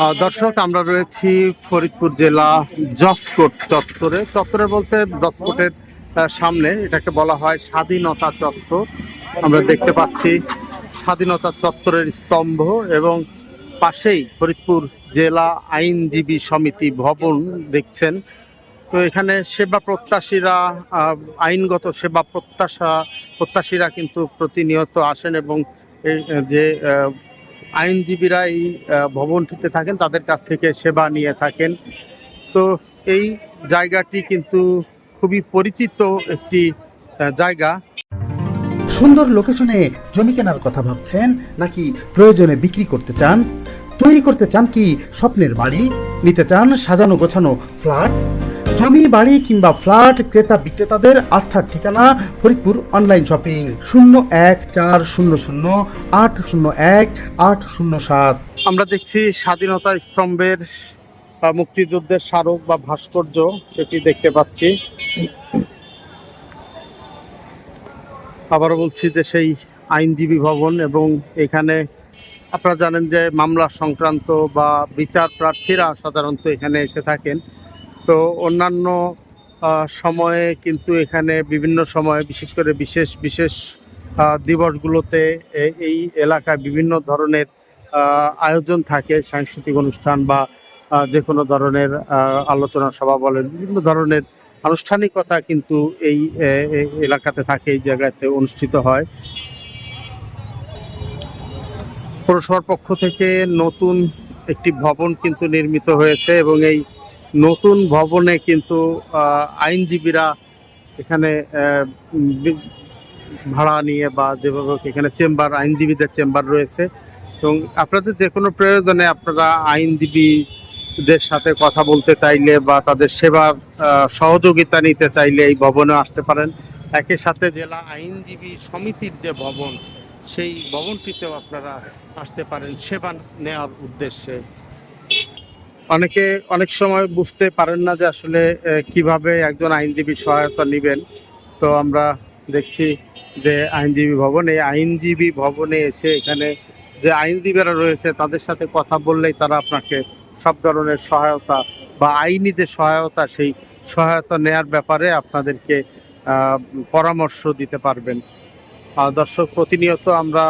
দর্শক, আমরা রয়েছি ফরিদপুর জেলা জসকোট চত্বরে। চত্বরে বলতে জসকোটের সামনে, এটাকে বলা হয় স্বাধীনতা চত্বর। আমরা দেখতে পাচ্ছি স্বাধীনতা চত্বরের স্তম্ভ এবং পাশেই ফরিদপুর জেলা আইনজীবী সমিতি ভবন দেখছেন। তো এখানে সেবা প্রত্যাশীরা আইনগত সেবা প্রত্যাশা, প্রত্যাশীরা কিন্তু প্রতিনিয়ত আসেন এবং যে আইনজীবীরা এই ভবনটিতে থাকেন, তাদের কাছ থেকে সেবা নিয়ে থাকেন। তো এই জায়গাটি কিন্তু খুবই পরিচিত একটি জায়গা। সুন্দর লোকেশনে জমি কেনার কথা ভাবছেন, নাকি প্রয়োজনে বিক্রি করতে চান? তৈরি করতে চান কি স্বপ্নের বাড়ি? নিতে চান সাজানো গোছানো ফ্ল্যাট? জমি, বাড়ি কিংবা ফ্ল্যাট, ক্রেতা বিক্রেতাদের আস্থার ঠিকানা ফরিদপুর অনলাইন শপিং। শূন্য এক চার শূন্য শূন্য আট শূন্য এক আট শূন্য সাত। আমরা দেখছি স্বাধীনতা স্তম্ভের মুক্তিযুদ্ধের স্মারক বা ভাস্কর্য সেটি দেখতে পাচ্ছি। আবারও বলছি যে সেই আইনজীবী ভবন এবং এখানে আপনারা জানেন যে মামলা সংক্রান্ত বা বিচার প্রার্থীরা সাধারণত এখানে এসে থাকেন। তো অন্যান্য সময়ে কিন্তু এখানে বিভিন্ন সময়ে, বিশেষ করে বিশেষ বিশেষ দিবসগুলোতে এই এলাকায় বিভিন্ন ধরনের আয়োজন থাকে, সাংস্কৃতিক অনুষ্ঠান বা যে কোনো ধরনের আলোচনা সভা বলেন, বিভিন্ন ধরনের আনুষ্ঠানিকতা কিন্তু এই এলাকাতে থাকে, এই জায়গাতে অনুষ্ঠিত হয়। পৌরসভার পক্ষ থেকে নতুন একটি ভবন কিন্তু নির্মিত হয়েছে এবং এই নতুন ভবনে কিন্তু আইনজীবীরা এখানে ভাড়া নিয়ে বা যেভাবে এখানে চেম্বার, আইনজীবীদের চেম্বার রয়েছে। এবং আপনাদের যে কোনো প্রয়োজনে আপনারা আইনজীবীদের সাথে কথা বলতে চাইলে বা তাদের সেবার সহযোগিতা নিতে চাইলে এই ভবনে আসতে পারেন। একই সাথে জেলা আইনজীবী সমিতির যে ভবন, সেই ভবনটিতেও আপনারা আসতে পারেন। সেবা নেওয়ার উদ্দেশ্যে অনেকে অনেক সময় বুঝতে পারেন না যে আসলে কীভাবে একজন আইনজীবী সহায়তা নেবেন। তো আমরা দেখছি যে আইনজীবী ভবন, এই আইনজীবী ভবনে এসে এখানে যে আইনজীবীরা রয়েছে, তাদের সাথে কথা বললেই তারা আপনাকে সব ধরনের সহায়তা বা আইনি যে সহায়তা, সেই সহায়তা নেয়ার ব্যাপারে আপনাদেরকে পরামর্শ দিতে পারবেন। দর্শক, প্রতিনিয়ত আমরা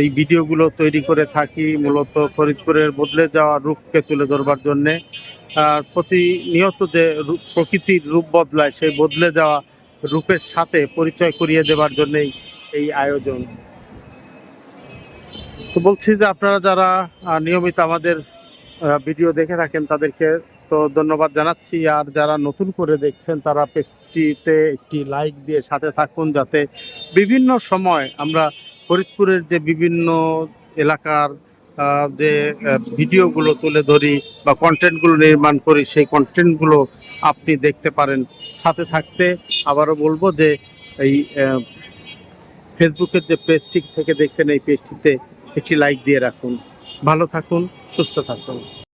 এই ভিডিওগুলো তৈরি করে থাকি মূলত ফরিদপুরের বদলে যাওয়া রূপকে তুলে ধরবার জন্যে। আর প্রতিনিয়ত যে প্রকৃতির রূপ বদলায়, সেই বদলে যাওয়া রূপের সাথে পরিচয় করিয়ে দেবার জন্যই এই আয়োজন। তো বলছি যে আপনারা যারা নিয়মিত আমাদের ভিডিও দেখে থাকেন তাদেরকে তো ধন্যবাদ জানাচ্ছি। আর যারা নতুন করে দেখছেন তারা পেজটিতে একটি লাইক দিয়ে সাথে থাকুন যাতে বিভিন্ন সময় আমরা ফরিদপুরের যে বিভিন্ন এলাকার যে ভিডিওগুলো তুলে ধরি বা কন্টেন্টগুলো নির্মাণ করি, সেই কন্টেন্টগুলো আপনি দেখতে পারেন। সাথে থাকতে আবারও বলব যে, এই ফেসবুকের যে পেজটি থেকে দেখছেন, এই পেজটিতে একটি লাইক দিয়ে রাখুন। ভালো থাকুন, সুস্থ থাকুন।